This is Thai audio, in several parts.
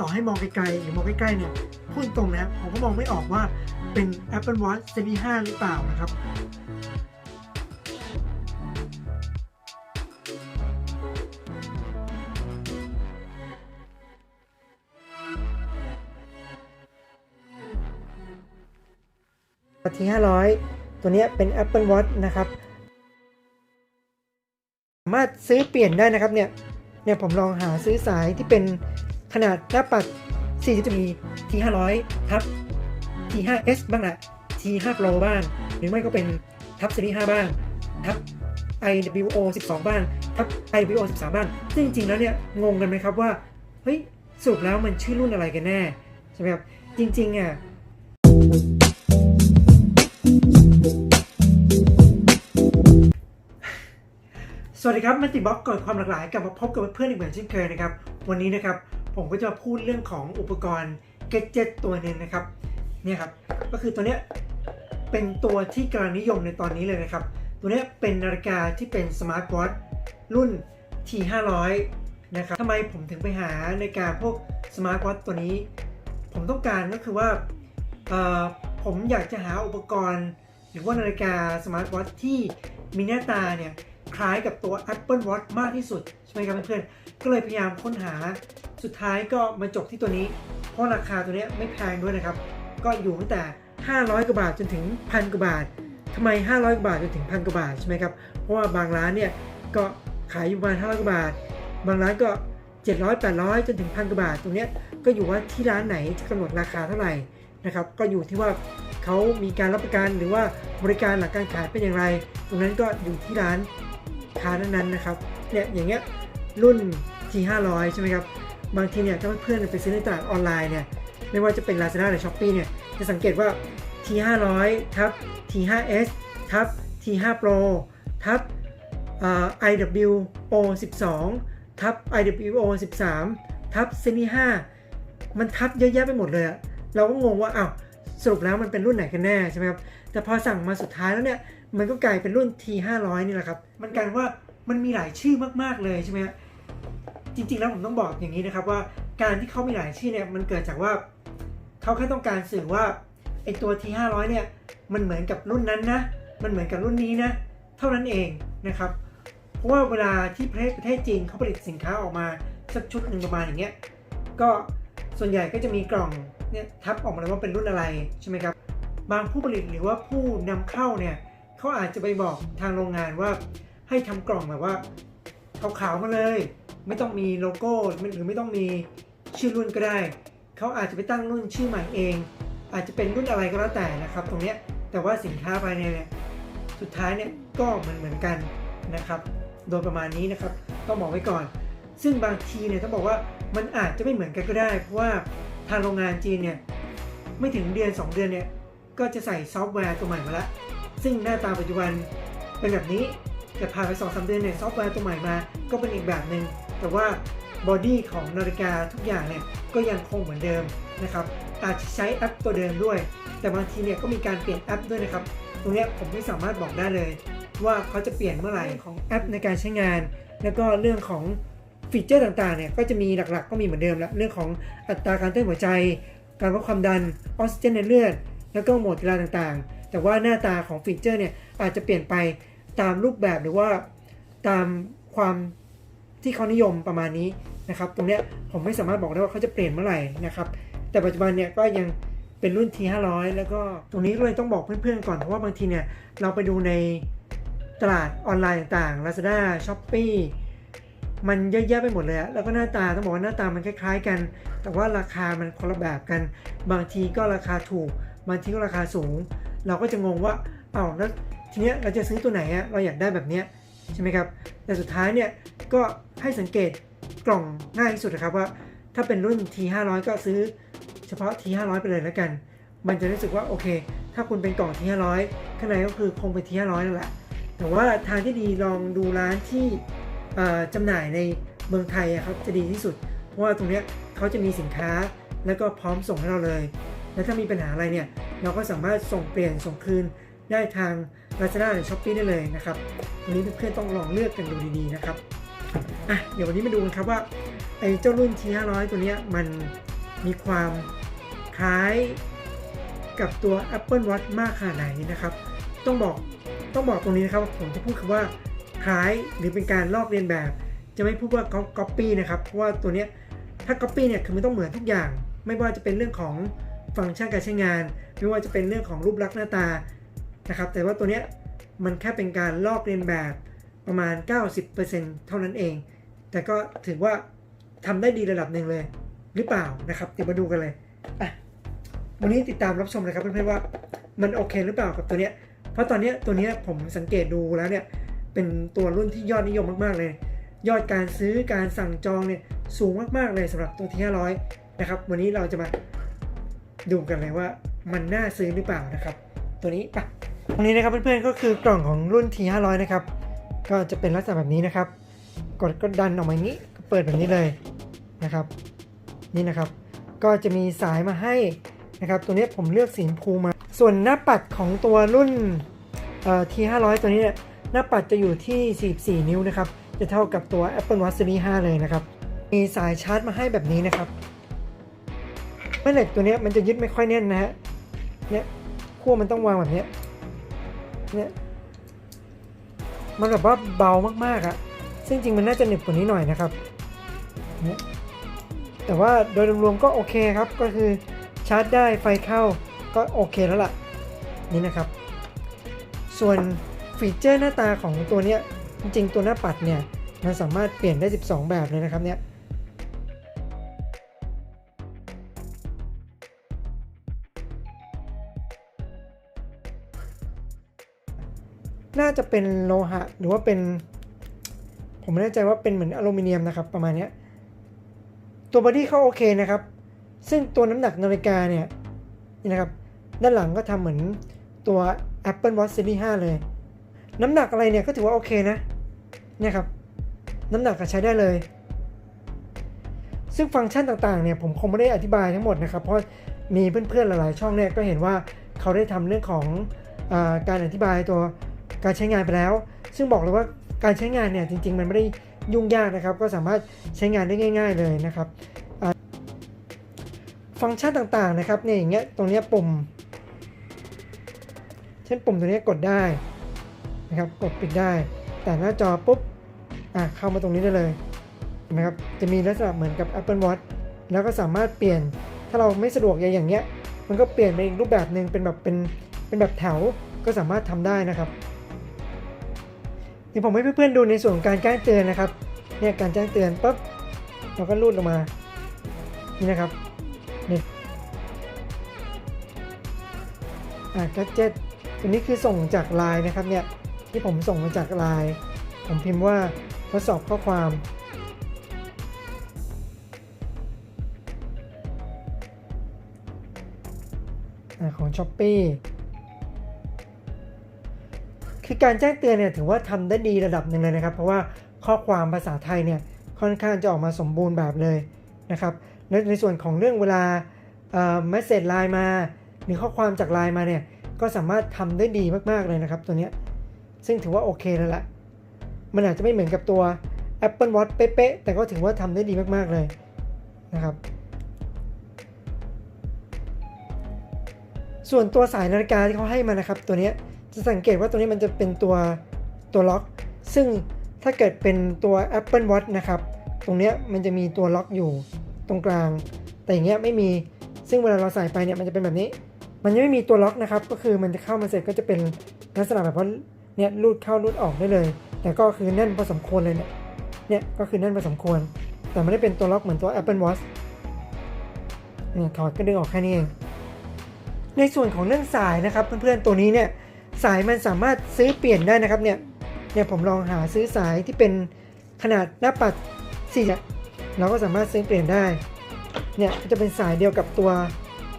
ต่อให้มองไกลๆหรือมองใกล้ๆเนี่ยพูดตรงนะผมก็มองไม่ออกว่าเป็น Apple Watch Series 5 หรือเปล่านะครับที500 ตัวนี้เป็น Apple Watch นะครับ สามารถซื้อเปลี่ยนได้นะครับเนี่ย เนี่ยผมลองหาซื้อสายที่เป็น ขนาดหน้าปัด 40มิลที500ทับ T5S บ้างแหละ T5 Pro บ้าง หรือไม่ก็เป็นทับ Series 5บ้าง ทับ IWO 12 บ้าง ทับ IWO 13 บ้าง ซึ่งจริงๆ แล้วเนี่ย งงกันไหมครับว่า เฮ้ยสรุปแล้วมันชื่อรุ่นอะไรกันแน่ ใช่ไหมครับ จริงๆ อะสวัสดีครับมัลติบล็อกก่อนความหลากหลายกลับมาพบกับเพื่อนอีกเหมือนเช่นเคยนะครับ วันนี้นะครับ ผมก็จะมาพูดเรื่องของอุปกรณ์เกจ e t ตัวหนึ่งนะครับเนี่ยครับก็คือตัวเนี้ยเป็นตัวที่กำลังนิยมในตอนนี้เลยนะครับ ตัวเนี้ยเป็นนาฬิกาที่เป็นสมาร์ทวอทรุ่น T500 นะครับทำไมผมถึงไปหานาฬิกาพวกสมาร์ทวอทตัวนี้ ผมต้องการก็คือว่าผมอยากจะหาอุปกรณ์ หรือว่านาฬิกาสมาร์ทวอทที่มีหน้าตาเนี่ยคล้ายกับตัว Apple Watch มากที่สุด ใช่ไหมครับเพื่อนๆก็เลยพยายามค้นหา สุดท้ายก็มาจบที่ตัวนี้ เพราะราคาตัวเนี้ยไม่แพงด้วยนะครับ ก็อยู่ตั้งแต่ 500กว่าบาทจนถึงพันกว่าบาททำไม 500กว่าบาทจนถึงพันกว่าบาทใช่ไหมครับ เพราะว่าบางร้านเนี่ยก็ขายอยู่ประมาณ500กว่าบาท บางร้านก็ 700 800 จนถึงพันกว่าบาท ตรงเนี้ยก็อยู่ว่าที่ร้านไหนจะกำหนดราคาเท่าไหร่นะครับ ก็อยู่ที่ว่าเขามีการรับประกันหรือว่าบริการหลังการขายเป็นอย่างไร ตรงนั้นก็อยู่ที่ร้านค้านั้นๆนะครับ เนี่ยอย่างเงี้ยรุ่น T500 ใช่ไหมครับ บางทีเนี่ยถ้าเพื่อนไปซื้อในตลาดออนไลน์เนี่ยไม่ว่าจะเป็น Lazada หรือ Shopee เนี่ยจะสังเกตว่า T500 ทับ T5S ทับ T5 Pro ทับ IWO 12 ทับ IWO 13 ทับ Series 5มันทับเยอะแยะไปหมดเลยอะเราก็งงว่าอ้าวสรุปแล้วมันเป็นรุ่นไหนกันแน่ใช่ไหมครับ แต่พอสั่งมาสุดท้ายแล้วเนี่ย มันก็กลายเป็นรุ่น T500 นี่แหละครับ มันกลายว่ามันมีหลายชื่อมากๆเลยใช่ไหม จริงๆแล้วผมต้องบอกอย่างนี้นะครับว่าการที่เขามีหลายชื่อเนี่ยมันเกิดจากว่าเขาแค่ต้องการสื่อว่าไอตัว T500 เนี่ยมันเหมือนกับรุ่นนั้นนะมันเหมือนกับรุ่นนี้นะเท่านั้นเองนะครับเพราะว่าเวลาที่ประเทศประเทศจีนเขาผลิตสินค้าออกมาสักชุดหนึ่งประมาณอย่างเงี้ยก็ส่วนใหญ่ก็จะมีกล่องเนี่ยทับออกมาเลยว่าเป็นรุ่นอะไรใช่ไหมครับบางผู้ผลิตหรือว่าผู้นำเข้าเนี่ยเขาอาจจะไปบอกทางโรงงานว่าให้ทำกล่องแบบว่า ขาวๆมาเลย ไม่ต้องมีโลโก้หรือไม่ต้องมีชื่อรุ่นก็ได้ เขาอาจจะไปตั้งรุ่นชื่อใหม่เอง อาจจะเป็นรุ่นอะไรก็แล้วแต่นะครับ ตรงนี้แต่ว่าสินค้าภายในเนี่ยสุดท้ายเนี่ยก็เหมือนเหมือนกันนะครับ โดยประมาณนี้นะครับต้องบอกไว้ก่อน ซึ่งบางทีเนี่ยต้องบอกว่ามันอาจจะไม่เหมือนกันก็ได้ เพราะว่าทางโรงงานจีนเนี่ยไม่ถึงเดือน 2 เดือนเนี่ยก็จะใส่ซอฟต์แวร์ตัวใหม่มาแล้วซึ่งหน้าตาปัจจุบันเป็นแบบนี้ แต่ผ่านไป2องสาเดือนเนี่ยซอฟต์แวร์ตัวใหม่มาก็เป็นอีกแบบหนึง่งแต่ว่าบอดี้ของนาฬิกาทุกอย่างเนี่ยก็ยังคงเหมือนเดิมนะครับอาจจะใช้แอปตัวเดิมด้วย แต่บางทีเนี่ยก็มีการเปลี่ยนแอปด้วยนะครับตรงนี้ผมไม่สามารถบอกได้เลย ว่าเขาจะเปลี่ยนเมื่อไหร่ของแอปในการใช้งาน แล้วก็เรื่องของฟีเจอร์ต่างๆเนี่ยก็จะมีหลักๆ ก็มีเหมือนเดิมแล้วเรื่องของอัตราการเต้นหัวใจ การวัดความดันออกซิเจนในเลือด แล้วก็โหมดกีฬาต่างๆ แต่ว่าหน้าตาของฟีเจอร์เนี่ยอาจจะเปลี่ยนไป ตามรูปแบบหรือว่าตามความที่เขานิยมประมาณนี้นะครับ ตรงเนี้ยผมไม่สามารถบอกได้ว่าเขาจะเปลี่ยนเมื่อไหร่นะครับ แต่ปัจจุบันเนี่ยก็ยังเป็นรุ่น T500 แล้วก็ตรงนี้ก็เลยต้องบอกเพื่อนๆก่อน เพราะว่าบางทีเนี่ยเราไปดูในตลาดออนไลน์ต่างๆ Lazada Shopee มันเยอะแยะไปหมดเลยอะแล้วก็หน้าตาต้องบอกว่าหน้าตามันคล้ายๆกัน แต่ว่าราคามันคนละแบบกัน บางทีก็ราคาถูก บางทีก็ราคาสูง เราก็จะงงว่า เอ้าแล้ว ทีเนี้ยเราจะซื้อตัวไหนอะเราอยากได้แบบเนี้ยใช่ไหมครับ แต่สุดท้ายเนี่ยก็ให้สังเกตกล่องง่ายที่สุดนะครับว่า ถ้าเป็นรุ่น T500 ก็ซื้อเฉพาะ T500 ไปเลยแล้วกัน มันจะรู้สึกว่าโอเค ถ้าคุณเป็นกล่อง T500 ข้างในก็คือคงเป็น T500 นั่นแหละ แต่ว่าทางที่ดีลองดูร้านที่จำหน่ายในเมืองไทยอะครับจะดีที่สุด เพราะว่าตรงเนี้ยเขาจะมีสินค้าแล้วก็พร้อมส่งให้เราเลย แล้วถ้ามีปัญหาอะไรเนี่ยเราก็สามารถส่งเปลี่ยนส่งคืนได้ทาง Lazada หรือ Shopee ได้เลยนะครับตรงนี้เพื่อนๆต้องลองเลือกกันดูดีๆนะครับอะเดี๋ยววันนี้มาดูกันครับว่าไอ้เจ้ารุ่น T500 ตัวนี้มันมีความคล้ายกับตัว Apple Watch มากขนาดไหนนะครับ ต้องบอกต้องบอกตรงนี้นะครับผมจะพูดคำว่าคล้ายหรือเป็นการลอกเลียนแบบ จะไม่พูดว่า copy นะครับเพราะว่าตัวนี้ถ้า copy เนี่ยคือมันต้องเหมือนทุกอย่าง ไม่ว่าจะเป็นเรื่องของฟังก์ชันการใช้งาน ไม่ว่าจะเป็นเรื่องของรูปลักษณ์หน้าตา นะครับ แต่ว่าตัวเนี้ยมันแค่เป็นการลอกเลียนแบบประมาณ 90%เท่านั้นเอง แต่ก็ถือว่าทำได้ดีระดับหนึ่งเลยหรือเปล่านะครับ เดี๋ยวมาดูกันเลยอะวันนี้ติดตามรับชมเลยครับเพื่อนๆว่ามันโอเคหรือเปล่ากับตัวเนี้ย เพราะตอนเนี้ยตัวเนี้ยผมสังเกตดูแล้วเนี่ยเป็นตัวรุ่นที่ยอดนิยมมากๆเลย ยอดการซื้อการสั่งจองเนี่ยสูงมากๆเลยสำหรับตัวที่ 500 นะครับ วันนี้เราจะมาดูกันเลยว่ามันน่าซื้อหรือเปล่านะครับ ตัวนี้ปะ ตรงนี้นะครับเพื่อนๆก็คือกล่องของรุ่น T500 นะครับ ก็จะเป็นลักษณะแบบนี้นะครับ กดก็ดันออกมาอย่างนี้ก็เปิดแบบนี้เลยนะครับ นี่นะครับ ก็จะมีสายมาให้นะครับ ตัวนี้ผมเลือกสีชมพูมา ส่วนหน้าปัดของตัวรุ่น T500 ตัวนี้เนี่ยหน้าปัดจะอยู่ที่ 44 นิ้วนะครับ จะเท่ากับตัว Apple Watch Series 5 เลยนะครับ มีสายชาร์จมาให้แบบนี้นะครับแม่เหล็กตัวนี้มันจะยึดไม่ค่อยแน่นนะฮะ เนี่ยขั้วมันต้องวางแบบเนี้ย เนี่ยมันแบบว่าเบามากๆอะซึ่งจริงมันน่าจะหนึบกว่านี้หน่อยนะครับเนี่ยแต่ว่าโดยรวมๆก็โอเคครับ ก็คือชาร์จได้ไฟเข้าก็โอเคแล้วล่ะ นี่นะครับ ส่วนฟีเจอร์หน้าตาของตัวเนี้ยจริงๆตัวหน้าปัดเนี่ยมันสามารถเปลี่ยนได้ 12 แบบเลยนะครับเนี่ยาจะเป็นโลหะ หรือว่าเป็น ผมไม่แน่ใจว่าเป็นเหมือนอลูมิเนียมนะครับ ประมาณนี้ตัวบอดี้เขาโอเคนะครับ ซึ่งตัวน้ำหนักนาฬิกาเนี่ยนี่นะครับ ด้านหลังก็ทำเหมือนตัว Apple Watch Series 5 เลย น้ำหนักอะไรเนี่ยก็ถือว่าโอเคนะเนี่ยครับ น้ำหนักก็ใช้ได้เลย ซึ่งฟังก์ชันต่างๆเนี่ยผมคงไม่ได้อธิบายทั้งหมดนะครับ เพราะมีเพื่อนๆหลายๆช่องเนี่ยก็เห็นว่าเขาได้ทำเรื่องของอการอธิบายตัว การใช้งานไปแล้ว ซึ่งบอกเลยว่าการใช้งานเนี่ยจริง ๆ มันไม่ได้ยุ่งยากนะครับ ก็สามารถใช้งานได้ง่าย ๆเลยนะครับ ฟังก์ชันต่างๆนะครับเนี่ยอย่างเงี้ยตรงเนี้ยปุ่ม เช่นปุ่มตัวเนี้ยกดได้นะครับกดปิดได้ แต่หน้าจอปุ๊บอะเข้ามาตรงนี้ได้เลยเห็นะครับจะมีลักษณะเหมือนกับ Apple Watch แล้วก็สามารถเปลี่ยนถ้าเราไม่สะดวกอย่างเงี้ยมันก็เปลี่ยนไปอีกรูปแบบหนึ่งเป็นแบบเป็นเป็นแบบแถวก็สามารถทำได้นะครับ เดี๋ยวผมให้เพื่อนๆดูในส่วนของการแจ้งเตือนนะครับ เนี่ยการแจ้งเตือนปุ๊บเราก็ลูดลงมา นี่นะครับนี่อ่ากัจเจ็ตตัวนี้คือส่งจากไลน์นะครับเนี่ยที่ผมส่งมาจากไลน์ผมพิมพ์ว่าทดสอบข้อความอาของ s h อ p e e คือการแจ้งเตือนเนี่ยถือว่าทำได้ดีระดับหนึ่งเลยนะครับ เพราะว่าข้อความภาษาไทยเนี่ยค่อนข้างจะออกมาสมบูรณ์แบบเลยนะครับในในส่วนของเรื่องเวลาเอ่อมสเซจไลน์มา หรือข้อความจากไลน์มาเนี่ยก็สามารถทำได้ดีมากๆเลยนะครับตัวเนี้ยซึ่งถือว่าโอเคแล้วละมันอาจจะไม่เหมือนกับตัว Apple Watch เป๊ะๆแต่ก็ถือว่าทำได้ดีมากๆเลยนะครับ ส่วนตัวสายนาฬิกาที่เขาให้มานะครับตัวเนี้ย จะสังเกตว่าตัวนี้มันจะเป็นตัวตัวล็อก ซึ่งถ้าเกิดเป็นตัว Apple Watch นะครับ ตรงเนี้ยมันจะมีตัวล็อกอยู่ตรงกลาง แต่อย่างเงี้ยไม่มี ซึ่งเวลาเราใส่ไปเนี่ยมันจะเป็นแบบนี้ มันยังไม่มีตัวล็อกนะครับ ก็คือมันจะเข้ามาเสร็จก็จะเป็นลักษณะแบบว่าเนี่ยรูดเข้ารูดออกได้เลย แต่ก็คือแน่นพอสมควรเลยเนี่ย เนี่ยก็คือแน่นพอสมควร แต่ไม่ได้เป็นตัวล็อกเหมือนตัว Apple Watch เนี่ยถอดก็ดึงออกแค่นี้เอง ในส่วนของเรื่องสายนะครับเพื่อนๆตัวนี้เนี่ย สายมันสามารถซื้อเปลี่ยนได้นะครับเนี่ยเนี่ยผมลองหาซื้อสายที่เป็นขนาดหน้าปัดสี่เนี่ยเราก็สามารถซื้อเปลี่ยนได้เนี่ยจะเป็นสายเดียวกับตัว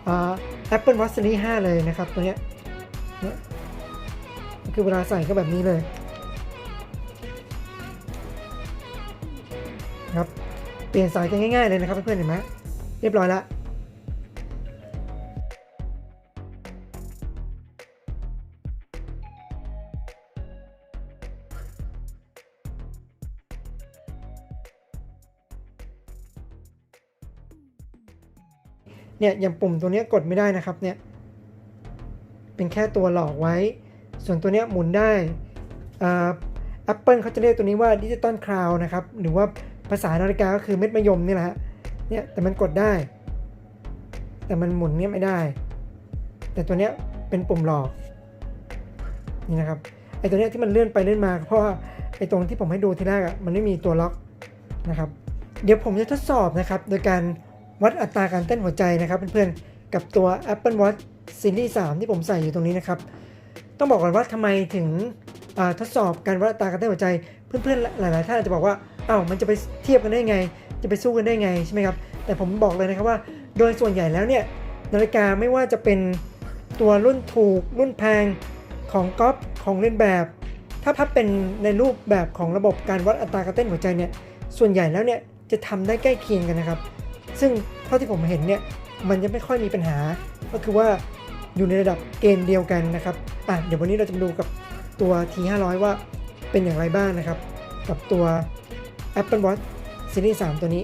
อ่า Apple Watch Series 5 เลยนะครับตัวเนี้ยเนี่ยคือเวลาใส่ก็แบบนี้เลยครับเปลี่ยนสายกันง่ายๆเลยนะครับเพื่อนๆเห็นไหมเรียบร้อยแล้ว เนี่ยอย่างปุ่มตัวนี้กดไม่ได้นะครับเนี่ยเป็นแค่ตัวหลอกไว้ ส่วนตัวเนี้ยหมุนได้แอปเปิลเขาจะเรียกตัวนี้ว่าดิจิตอลคลาวนะครับ หรือว่าภาษานาฬิกาก็คือเม็ดมะยมนี่แหละฮะเนี่ยแต่มันกดได้ แต่มันหมุนเนี่ยไม่ได้ แต่ตัวเนี้ยเป็นปุ่มหลอกนี่นะครับไอตัวเนี้ยที่มันเลื่อนไปเลื่อนมาเพราะว่าไอตรงที่ผมให้ดูทีแรกอะมันไม่มีตัวล็อกนะครับ เดี๋ยวผมจะทดสอบนะครับ โดยการ วัดอัตราการเต้นหัวใจนะครับเพื่อนๆ กับตัว Apple Watch Series 3 ที่ผมใส่อยู่ตรงนี้นะครับ ต้องบอกก่อนว่าทำไมถึงทดสอบการวัดอัตราการเต้นหัวใจ เพื่อนๆ หลายๆท่านอาจจะบอกว่าอ้าวมันจะไปเทียบกันได้ไง จะไปสู้กันได้ไงใช่ไหมครับ แต่ผมบอกเลยนะครับว่า โดยส่วนใหญ่แล้วเนี่ยนาฬิกาไม่ว่าจะเป็นตัวรุ่นถูกรุ่นแพงของก๊อปของเล่นแบบ ถ้าพับเป็นในรูปแบบของระบบการวัดอัตราการเต้นหัวใจเนี่ยส่วนใหญ่แล้วเนี่ยจะทำได้ใกล้เคียงกันนะครับ ซึ่งเท่าที่ผมเห็นเนี่ยมันจะไม่ค่อยมีปัญหา ก็คือว่าอยู่ในระดับเกณฑ์เดียวกันนะครับอะเดี๋ยววันนี้เราจะดูกับตัว T500 ว่าเป็นอย่างไรบ้างนะครับ กับตัว Apple Watch Series 3 ตัวนี้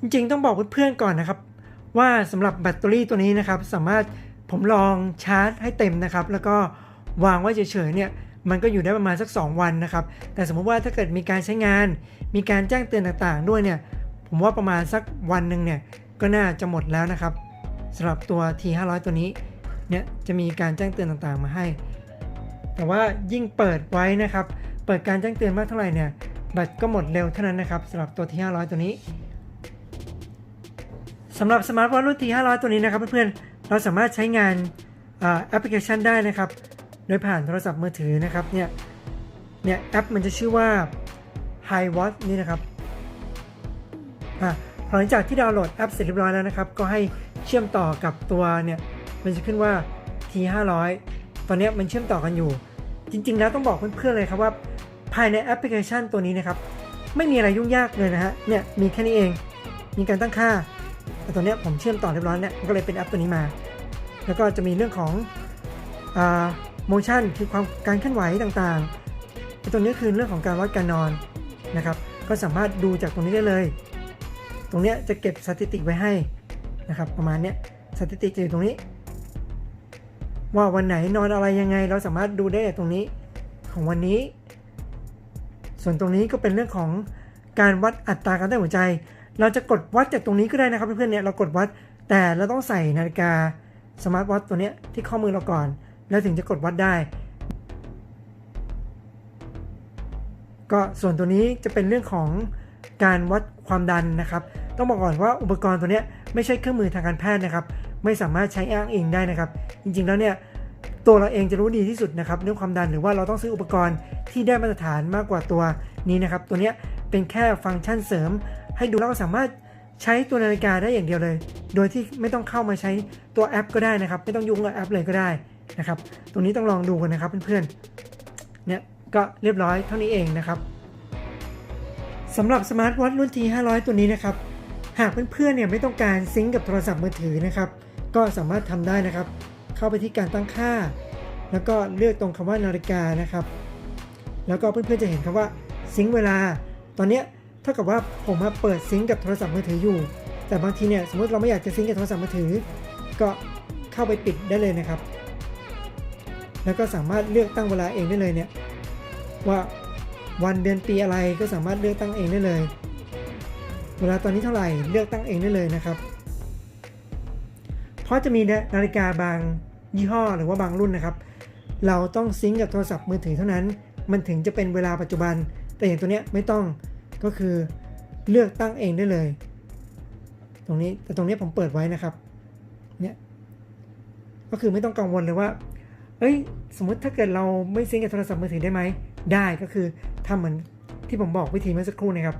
จริงๆต้องบอกเพื่อนๆก่อนนะครับ ว่าสำหรับแบตเตอรี่ตัวนี้นะครับสามารถผมลองชาร์จให้เต็มนะครับ แล้วก็วางไว้เฉยๆเนี่ยมันก็อยู่ได้ประมาณสัก 2 วันนะครับ แต่สมมติว่าถ้าเกิดมีการใช้งาน มีการแจ้งเตือนต่างๆ ด้วยเนี่ยผมว่าประมาณสักวันหนึ่งเนี่ยก็น่าจะหมดแล้วนะครับสำหรับตัว T500 ตัวนี้เนี่ยจะมีการแจ้งเตือนต่างๆ มาให้ แต่ว่ายิ่งเปิดไว้นะครับ เปิดการแจ้งเตือนมากเท่าไหร่เนี่ยแบตก็หมดเร็วเท่านั้นนะครับสำหรับตัว T500 ตัวนี้ สำหรับสมาร์ทวอทรุ่น T500 ตัวนี้นะครับเพื่อนๆ เราสามารถใช้งานแอปพลิเคชันได้นะครับ โดยผ่านโทรศัพท์มือถือนะครับเนี่ยเนี่ยแอปมันจะชื่อว่า Hi Watch นี่นะครับพอหลังจากที่ดาวน์โหลดแอปเสร็จเรียบร้อยแล้วนะครับ ก็ให้เชื่อมต่อกับตัวเนี่ยมันจะขึ้นว่า T500 ตอนนี้มันเชื่อมต่อกันอยู่ จริง ๆ แล้วต้องบอกเพื่อนๆเลยครับว่า ภายในแอปพลิเคชันตัวนี้นะครับ ไม่มีอะไรยุ่งยากเลยนะฮะเนี่ยมีแค่นี้เอง มีการตั้งค่า ตัวเนี้ยผมเชื่อมต่อเรียบร้อยเนี่ยมันก็เลยเป็นแอปตัวนี้มา แล้วก็จะมีเรื่องของอ่า motion คือความการเคลื่อนไหวต่างๆตัวนี้คือเรื่องของการวัดการนอนนะครับ ก็สามารถดูจากตรงนี้ได้เลย ตรงเนี้ยจะเก็บสถิติไว้ให้นะครับประมาณเนี้ยสถิติจะอยู่ตรงนี้ ว่าวันไหนนอนอะไรยังไง เราสามารถดูได้จากตรงนี้ของวันนี้ ส่วนตรงนี้ก็เป็นเรื่องของการวัดอัตราการเต้นหัวใจ เราจะกดวัดจากตรงนี้ก็ได้นะครับเพื่อนๆเนี่ยเรากดวัดแต่เราต้องใส่นาฬิกาสมาร์ทวอทตัวเนี้ยที่ข้อมือเราก่อน แล้วถึงจะกดวัดได้ ก็ส่วนตัวนี้จะเป็นเรื่องของการวัดความดันนะครับ ต้องบอกก่อนว่าอุปกรณ์ตัวเนี้ยไม่ใช่เครื่องมือทางการแพทย์นะครับ ไม่สามารถใช้อ้างอิงได้นะครับ จริงๆแล้วเนี่ยตัวเราเองจะรู้ดีที่สุดนะครับเรื่องความดันหรือว่าเราต้องซื้ออุปกรณ์ที่ได้มาตรฐานมากกว่าตัวนี้นะครับ ตัวเนี้ยเป็นแค่ฟังก์ชันเสริม ให้ดูแล้วก็สามารถใช้ตัวนาฬิกาได้อย่างเดียวเลย โดยที่ไม่ต้องเข้ามาใช้ตัวแอปก็ได้นะครับ ไม่ต้องยุ่งกับแอปเลยก็ได้นะครับ ตรงนี้ต้องลองดูกันนะครับเพื่อนๆ เนี่ยก็เรียบร้อยเท่านี้เองนะครับสำหรับสมาร์ทวอทรุ่น T500 ตัวนี้นะครับ หากเพื่อนๆ เนี่ยไม่ต้องการซิงก์กับโทรศัพท์มือถือนะครับ ก็สามารถทำได้นะครับ เข้าไปที่การตั้งค่า แล้วก็เลือกตรงคำว่านาฬิกานะครับ แล้วก็เพื่อนๆ จะเห็นคำว่าซิงก์เวลา ตอนเนี้ย ท่ากับว่าผมมาเปิดซิงกับโทรศัพท์มือถืออยู่ แต่บางทีเนี่ยสมมติเราไม่อยากจะซิงกับโทรศัพท์มือถือ ก็เข้าไปปิดได้เลยนะครับ แล้วก็สามารถเลือกตั้งเวลาเองได้เลยเนี่ยว่าวันเดือนปีอะไรก็สามารถเลือกตั้งเองได้เลย เวลาตอนนี้เท่าไหร่เลือกตั้งเองได้เลยนะครับ เพราะจะมีนาฬิกาบางยี่ห้อหรือว่าบางรุ่นนะครับ เราต้องซิงกับโทรศัพท์มือถือเท่านั้น มันถึงจะเป็นเวลาปัจจุบัน แต่อย่างตัวเนี้ยไม่ต้อง ก็คือเลือกตั้งเองได้เลย ตรงนี้แต่ตรงนี้ผมเปิดไว้นะครับเนี่ยก็คือไม่ต้องกังวลเลยว่า เอ้ย สมมติถ้าเกิดเราไม่ซิงกับโทรศัพท์มือถือได้ไหม ได้ก็คือทำเหมือนที่ผมบอกวิธีเมื่อสักครู่นะครับ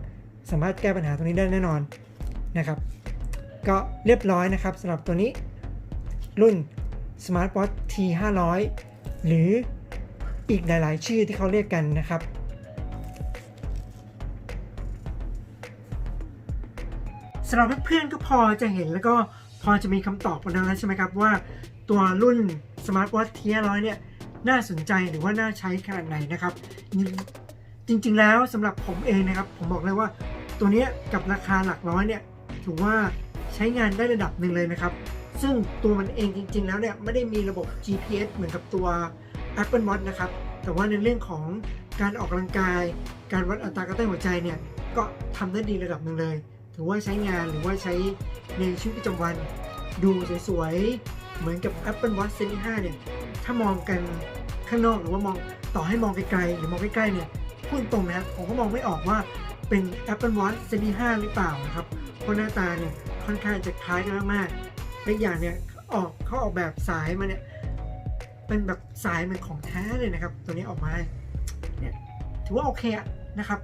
สามารถแก้ปัญหาตรงนี้ได้แน่นอนนะครับ ก็เรียบร้อยนะครับสำหรับตัวนี้ รุ่น SmartWatch T500 หรืออีกหลาย ๆ ชื่อที่เขาเรียกกันนะครับ สำหรับเพื่อนๆก็พอจะเห็นแล้วก็พอจะมีคำตอบกันแล้วใช่ไหมครับว่าตัวรุ่นสมาร์ทวอทเทียร้อยเนี่ยน่าสนใจหรือว่าน่าใช้ขนาดไหนนะครับ จริงๆแล้วสำหรับผมเองนะครับ ผมบอกเลยว่าตัวนี้กับราคาหลักร้อยเนี่ยถือว่าใช้งานได้ระดับหนึ่งเลยนะครับ ซึ่งตัวมันเองจริง ๆ แล้วเนี่ยไม่ได้มีระบบ GPS เหมือนกับตัว Apple Watch นะครับ แต่ว่าในเรื่องของการออกกำลังกาย การวัดอัตราการเต้นหัวใจเนี่ยก็ทำได้ดีระดับหนึ่งเลย ถือว่าใช้งานหรือว่าใช้ในชีวิตประจำวัน ดูสวยๆ เหมือนกับ Apple Watch Series 5เนี่ย ถ้ามองกันข้างนอกหรือว่ามองต่อให้มองไกลๆ หรือมองใกล้ๆ เนี่ยพูดตรงนะครับผมก็มองไม่ออกว่าเป็น Apple Watch Series 5หรือเปล่านะครับ เพราะหน้าตาเนี่ยค่อนข้างจะคล้ายกันมากๆและอย่างเนี่ยออกเขาออกแบบสายมาเนี่ยเป็นแบบสายเหมือนของแท้เลยนะครับ ตัวนี้ออกมาเนี่ยถือว่าโอเคนะครับ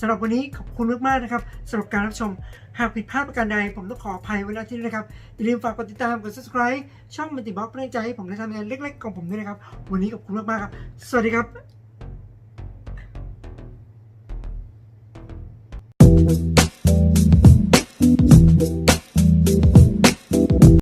สำหรับวันนี้ขอบคุณมากๆนะครับสำหรับการรับชม หากผิดพลาดประการใดผมต้องขออภัยไว้ณที่นี้นะครับอย่าลืมฝากกดติดตามกด subscribe ช่องมันติบล็อกเพื่อใจให้ผมได้ทำงานเล็กๆของผมด้วยนะครับ วันนี้ขอบคุณมากๆครับ สวัสดีครับ